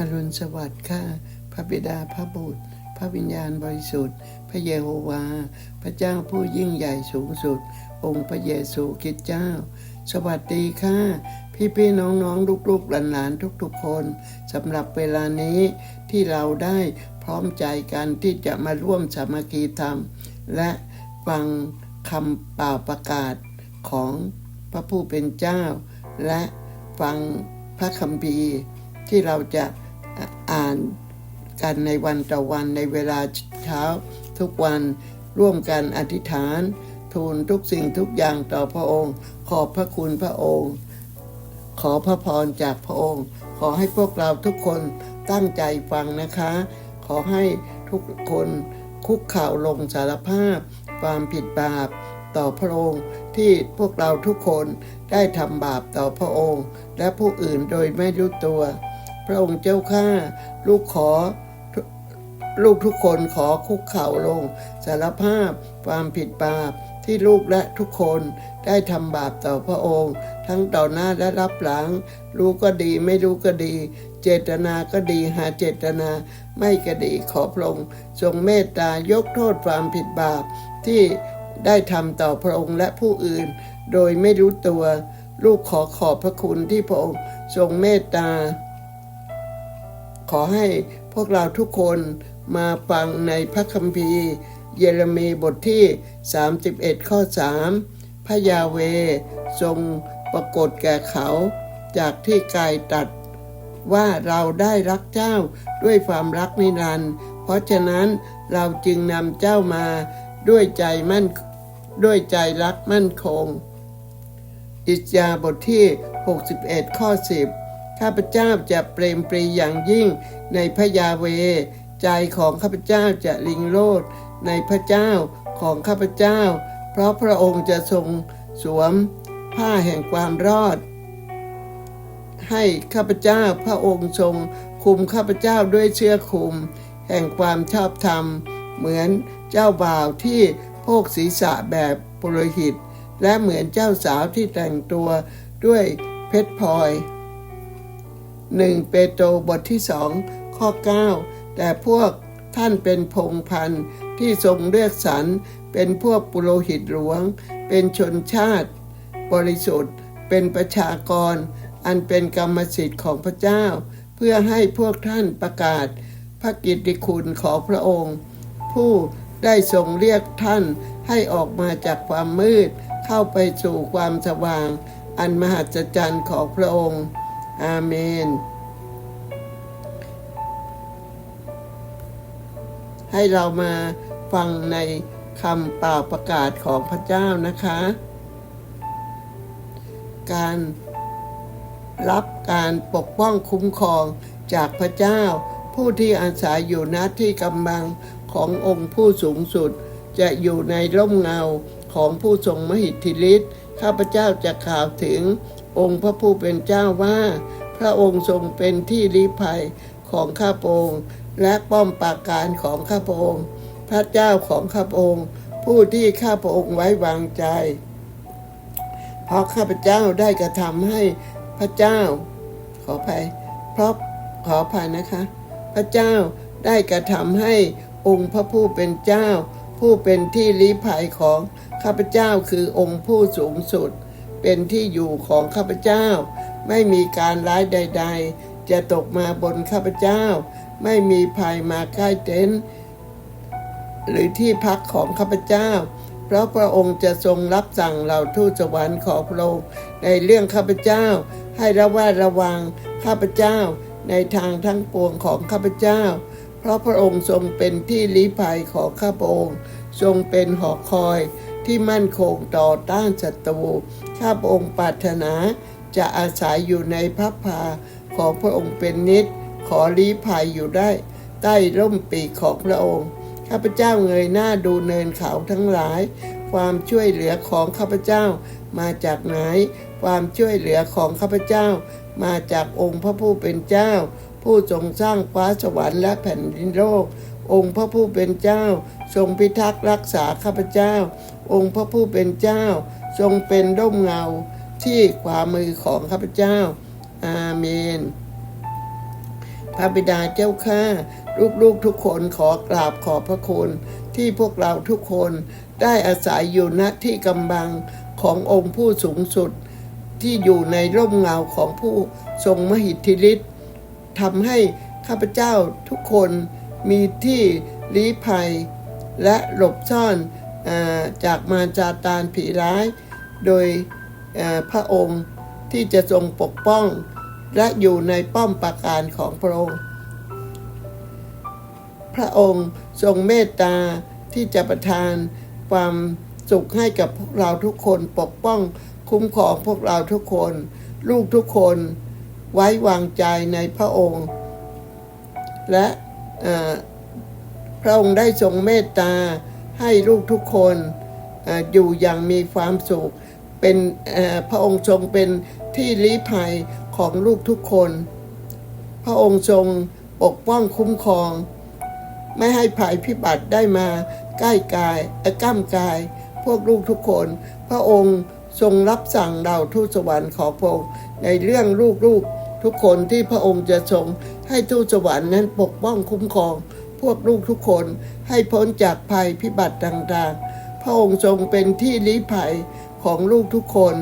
อรุณสวัสดิ์ค่ะพระบิดาพระบุตร พระวิญญาณบริสุทธิ์ พระเยโฮวา พระเจ้าผู้ยิ่งใหญ่สูงสุด องค์พระเยซูคริสต์เจ้า สวัสดีค่ะ พี่พี่น้องน้องลูกลูกหลานหลานทุกๆคนสำหรับเวลานี้ที่เราได้พร้อมใจกันที่จะมาร่วมสามัคคีธรรม และฟังคำเป่าประกาศของพระผู้เป็นเจ้า และฟังพระคัมภีร์ที่เราจะ อ่านกันในวันต่อวันในเวลาเช้าทุกวันร่วมกันอธิษฐาน ทูลทุกสิ่งทุกอย่างต่อพระองค์ ขอบพระคุณพระองค์ ขอพระพรจากพระองค์ ขอให้พวกเราทุกคนตั้งใจฟังนะคะ ขอให้ทุกคนคุกเข่าลงสารภาพ ความผิดบาปต่อพระองค์ที่พวกเราทุกคนได้ทำบาปต่อพระองค์ และผู้อื่นโดยไม่รู้ตัว พระองค์เจ้าข้าลูกขอลูกทุกคนขอคุกเข่าลง สารภาพความผิดบาปที่ลูกและทุกคนได้ทำบาปต่อพระองค์ ทั้งต่อหน้าและรับหลัง รู้ก็ดีไม่รู้ก็ดี เจตนาก็ดีหาเจตนาไม่ก็ดีขอพระองค์ทรงเมตตายกโทษความผิดบาปที่ได้ทำต่อพระองค์และผู้อื่น โดยไม่รู้ตัว ลูกขอขอบพระคุณที่พระองค์ทรงเมตตา ขอให้พวกเราทุกคนมาฟังในพระคัมภีร์ เยเรมีบทที่ 31 ข้อ 3 พระยาเวทรงปรากฏแก่เขาจากที่กายตัดว่าเราได้รักเจ้าด้วยความรักนิรันดร์เพราะฉะนั้นเราจึงนำเจ้ามาด้วยใจมั่นด้วยใจรักมั่นคง อิสยาบทที่ 61 ข้อ 10 ข้าพเจ้าจะเปรมปรีอย่างยิ่งในพระยาเว ใจของข้าพเจ้าจะลิงโลดในพระเจ้าของข้าพเจ้า เพราะพระองค์จะทรงสวมผ้าแห่งความรอด ให้ข้าพเจ้าพระองค์ทรงคุมข้าพเจ้าด้วยเชื้อคุม แห่งความชอบธรรม เหมือนเจ้าบ่าวที่โพกศีรษะแบบปุโรหิต และเหมือนเจ้าสาวที่แต่งตัวด้วยเพชรพลอย 1 เปโตรบทที่สองข้อ 9 แต่พวกท่านเป็นพงพันธ์ที่ทรงเลือกสรรเป็นพวกปุโรหิตหลวง เป็นชนชาติ บริสุทธิ์ เป็นประชากร อันเป็นกรรมสิทธิ์ของพระเจ้า เพื่อให้พวกท่านประกาศ พระกิตติคุณของพระองค์ ผู้ได้ทรงเรียกท่านให้ออกมาจากความมืด เข้าไปสู่ความสว่าง อันมหัศจรรย์ของพระองค์ อาเมน ให้เรามาฟังในคำเป่าประกาศของพระเจ้านะคะ การรับการปกป้องคุ้มครองจากพระเจ้า ผู้ที่อาศัยอยู่ณที่กำบังขององค์ผู้สูงสุด จะอยู่ในร่มเงาของผู้ทรงมหิทธิฤทธิ์ข้าพเจ้าจะข่าวถึงองค์พระผู้เป็นเจ้าว่า พระองค์ทรงเป็นที่ลี้ภัยของข้าพระองค์และป้อมปราการของข้าพระองค์ พระเจ้าของข้าพระองค์ ผู้ที่ข้าพระองค์ไว้วางใจ เพราะข้าพเจ้าได้กระทำให้พระเจ้า ขออภัยเพราะขออภัยนะคะ พระเจ้าได้กระทำให้องค์พระผู้เป็นเจ้า ผู้เป็นที่ลี้ภัยของข้าพเจ้าคือองค์ผู้สูงสุด เป็นที่อยู่ของข้าพเจ้า ไม่มีการร้ายใด ๆ จะตกมาบนข้าพเจ้า ไม่มีภัยมาใกล้เต็นท์หรือที่พักของข้าพเจ้า เพราะพระองค์จะทรงรับสั่งเหล่าทูตสวรรค์ของพระองค์ในเรื่องข้าพเจ้า ให้ระแวดระวังข้าพเจ้าในทางทั้งปวงของข้าพเจ้า เพราะพระองค์ทรงเป็นที่ลี้ภัยของข้าพระองค์ ทรงเป็นหอคอย ที่มั่นคงต่อต้านศัตรูข้าพระองค์ปรารถนาจะอาศัยอยู่ในพระพาของพระองค์เป็นนิด ขอลี้ภัยอยู่ได้ ใต้ร่มปีกของพระองค์ ข้าพเจ้าเงยหน้าดูเนินเขาทั้งหลาย ความช่วยเหลือของข้าพเจ้ามาจากไหน ความช่วยเหลือของข้าพเจ้า มาจากองค์พระผู้เป็นเจ้า ผู้ทรงสร้างฟ้าสวรรค์และแผ่นดินโลก องค์พระผู้เป็นเจ้า ทรงพิทักษ์รักษาข้าพเจ้า องค์พระผู้เป็นเจ้า ทรงเป็นร่มเงาที่ขวามือของข้าพเจ้า อาเมน พระบิดาเจ้าข้าลูกๆทุกคนขอกราบขอบพระคุณที่พวกเราทุกคนได้อาศัยอยู่ณที่กำบังขององค์ผู้สูงสุด ที่อยู่ในร่มเงาของผู้ทรงมหิทธิฤทธิ์ทำให้ข้าพเจ้าทุกคน มีที่ลี้ภัย และหลบซ่อนอาจากมารจาตานผีร้าย โดยพระองค์ที่จะทรงปกป้อง และอยู่ในป้อมปราการของพระองค์ พระองค์ทรงเมตตาที่จะประทานความสุขให้กับพวกเราทุกคนปกป้องคุ้มครองพวกเราทุกคน ลูกทุกคนไว้วางใจในพระองค์ และ พระองค์ได้ทรงเมตตาให้ลูกทุกคนออยู่อย่างมีความสุข เป็นพระองค์ทรงเป็นที่ลี้ภัยของลูกทุกคน พระองค์ทรงปกป้องคุ้มครอง ไม่ให้ภัยพิบัติได้มาใกล้กายอก้ามกาย พวกลูกทุกคน พระองค์ทรงรับสั่งดาวทูตสวรรค์ขอพระองค์ในเรื่องลูกๆทุกคนที่พระองค์จะทรง ให้ทูตสวรรค์นั้นปกป้องคุ้มครอง พวกลูกทุกคนให้พ้นจากภัยพิบัติต่างๆ พระองค์ทรงเป็นที่ลี้ภัยของลูกทุกคน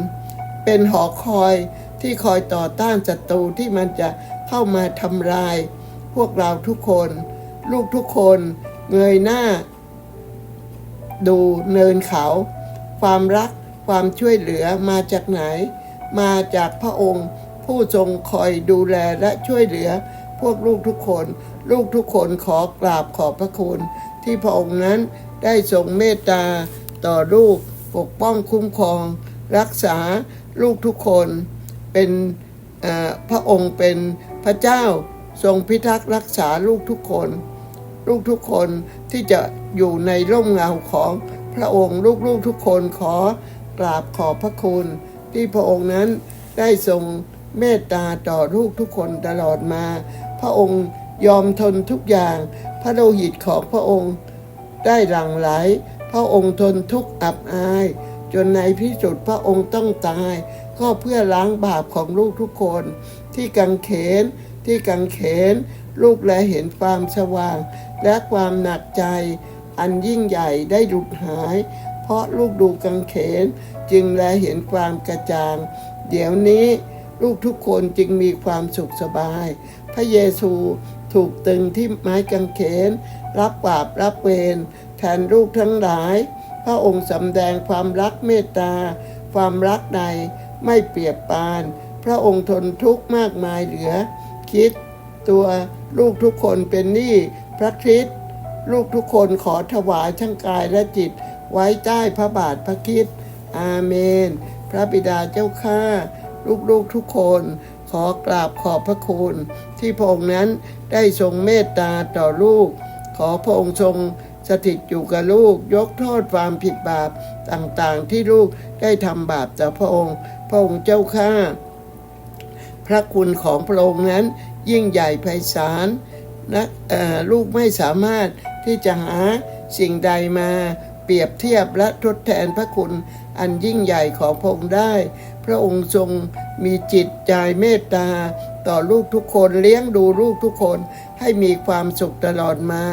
เป็นหอคอยที่คอยต่อต้านศัตรูที่มันจะเข้ามาทำลาย พวกเราทุกคน ลูกทุกคนเงยหน้า ดูเนินเขา ความรักความช่วยเหลือมาจากไหน มาจากพระองค์ผู้ทรงคอยดูแลและช่วยเหลือ พวกลูกทุกคน ลูกทุกคนขอกราบขอบพระคุณ ที่พระองค์นั้นได้ทรงเมตตาต่อลูกปกป้องคุ้มครอง รักษาลูกทุกคนเป็นพระองค์เป็นพระเจ้าทรงพิทักษ์รักษาลูกทุกคน ลูกทุกคนที่จะอยู่ในร่มเงาของพระองค์ลูกๆทุกคนขอกราบขอบพระคุณ ที่พระองค์นั้นได้ทรงเมตตาต่อลูกทุกคนตลอดมา พระองค์ยอมทนทุกอย่าง พระโลหิตของพระองค์ได้หลั่งไหล พระองค์ทนทุกอับอาย จนในที่สุดพระองค์ต้องตาย ก็เพื่อล้างบาปของลูกทุกคน ที่กังเขนที่กังเขน ลูกและเห็นความสว่าง และความหนักใจ อันยิ่งใหญ่ได้หลุดหาย เพราะลูกดูกังเขน จึงแลเห็นความกระจ่าง เดี๋ยวนี้ลูกทุกคนจึงมีความสุขสบาย พระเยซูถูกตึงที่ไม้กางเขน รับบาปรับเวรแทนลูกทั้งหลาย พระองค์สำแดงความรักเมตตา ความรักใดไม่เปรียบปาน พระองค์ทนทุกข์มากมายเหลือ คิดตัวลูกทุกคนเป็นหนี้พระคริสต์ลูกทุกคนขอถวายทั้งกายและจิต ไว้ใต้พระบาทพระคริสต์อาเมน พระบิดาเจ้าข้า ลูกๆทุกคน ขอกราบขอบพระคุณ ที่พระองค์นั้นได้ทรงเมตตาต่อลูก ขอพระองค์ทรงสถิตอยู่กับลูก ยกโทษความผิดบาปต่างๆ ที่ลูกได้ทำบาปต่อพระองค์ พระองค์เจ้าข้าพระคุณของพระองค์นั้นยิ่งใหญ่ไพศาลนะลูกไม่สามารถที่จะหาสิ่งใดมา เปรียบเทียบและทดแทนพระคุณอันยิ่งใหญ่ของพระองค์ได้ พระองค์ทรงมีจิตใจเมตตา ต่อลูกทุกคนเลี้ยงดูลูกทุกคนให้มีความสุขตลอดมา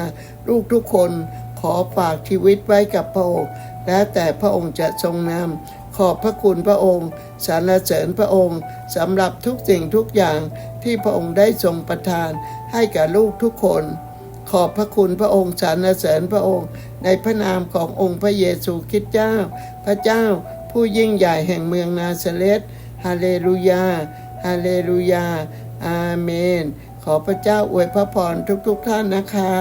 ลูกทุกคนขอฝากชีวิตไว้กับพระองค์แล้วแต่พระองค์จะทรงนำขอบพระคุณพระองค์สรรเสริญพระองค์สำหรับทุกสิ่งทุกอย่างที่พระองค์ได้ทรงประทานให้กับลูกทุกคน ขอบพระคุณพระองค์สรรเสริญพระองค์ ในพระนามขององค์พระเยซูคริสต์เจ้า พระเจ้าผู้ยิ่งใหญ่แห่งเมืองนาซาเรตฮาเลลูยา ฮาเลลูยา อาเมน ขอพระเจ้าอวยพระพรทุกๆท่านนะคะ